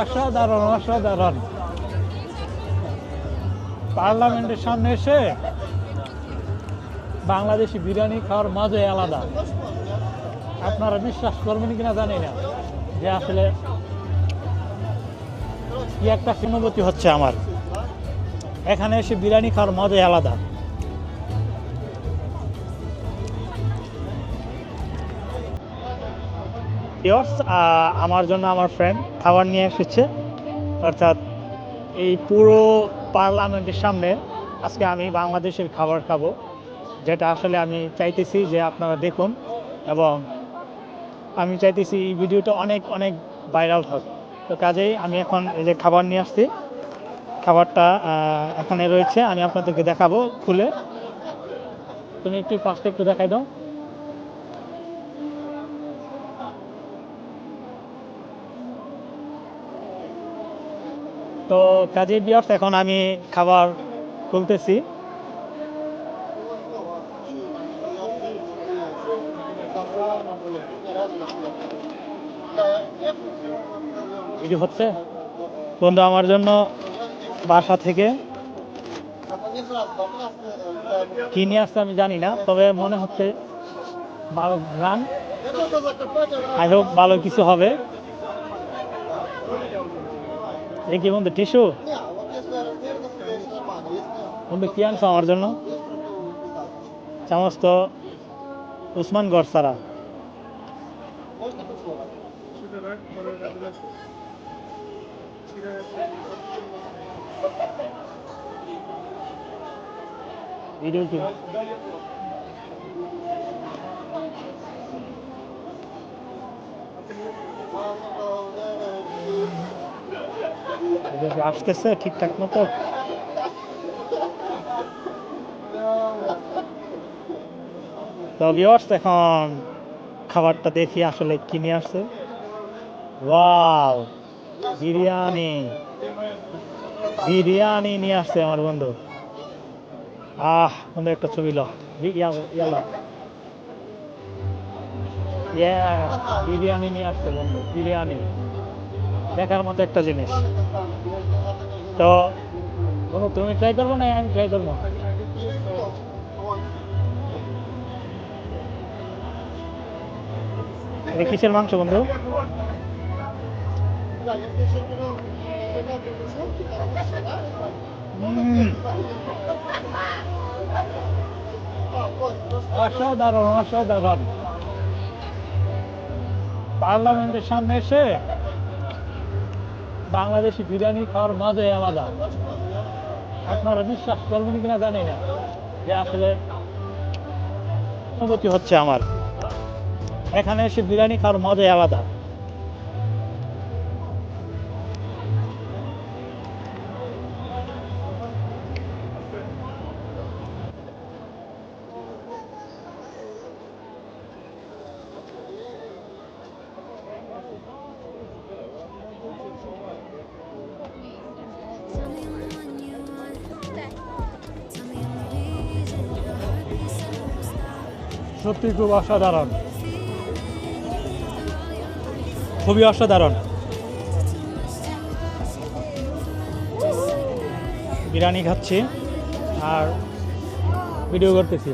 অসাধারণ অসাধারণ। পার্লামেন্টের সামনে এসে বাংলাদেশি বিরিয়ানি খাওয়ার মজাই আলাদা। আপনারা বিশ্বাস করবেন কিনা জানি না, যে আসলে কি একটা অনুভূতি হচ্ছে আমার। এখানে এসে বিরিয়ানি খাওয়ার মজাই আলাদা। আহ, আমার জন্য আমার ফ্রেন্ড খাবার নিয়ে এসেছে। অর্থাৎ এই পুরো পার্লামেন্টের সামনে আজকে আমি বাংলাদেশের খাবার খাব যেটা আসলে আমি চাইতেছি যে আপনারা দেখুন এবং আমি চাইতেছি এই ভিডিওটা অনেক অনেক ভাইরাল হোক। তো কাজেই আমি এখন এই যে খাবার নিয়ে আসছি খাবারটা এখানে রয়েছে আমি আপনাদেরকে দেখাবো খুলে। তুমি একটু ফার্স্টে একটু দেখাই দাও। তো কাজের বিয়ার্স এখন আমি খাবার খুলতেছি। হচ্ছে। বন্ধু, আমার জন্য বাসা থেকে কি নিয়ে আসছে আমি জানি না, তবে মনে হচ্ছে ভালো গান আই হোপ ভালো কিছু হবে। এই কি বন্ধু টিস্যু বন্ধু কি আনছো আমার জন্য চামচ তো উসমান গড়সারা ভিডিও কি আসতেছে ঠিকঠাক মতো। এখন খাবারটা দেখি আসলে কি নিয়ে আসছে। বিরিয়ানি। বিরিয়ানি নিয়ে আসছে আমার বন্ধু। আহ, বন্ধু, একটা ছবি লো। বিরিয়ানি নিয়ে আসছে বন্ধু, বিরিয়ানি। দেখার মতো একটা জিনিস। তো বন্ধু তুমি ট্রাই করব না আমি ট্রাই করব? কিসের মাংস বন্ধু? অসাধারণ অসাধারণ। পার্লামেন্টের সামনে এসে বাংলাদেশি বিরিয়ানি খাওয়ার মজাই আলাদা। আপনারা বিশ্বাস করবেন কিনা জানি না। যে আসলে অনুভূতি হচ্ছে আমার। এখানে এসে বিরিয়ানি খাওয়ার মজাই আলাদা। সত্যি খুব অসাধারণ। খুবই অসাধারণ। বিরিয়ানি খাচ্ছি আর ভিডিও করতেছি।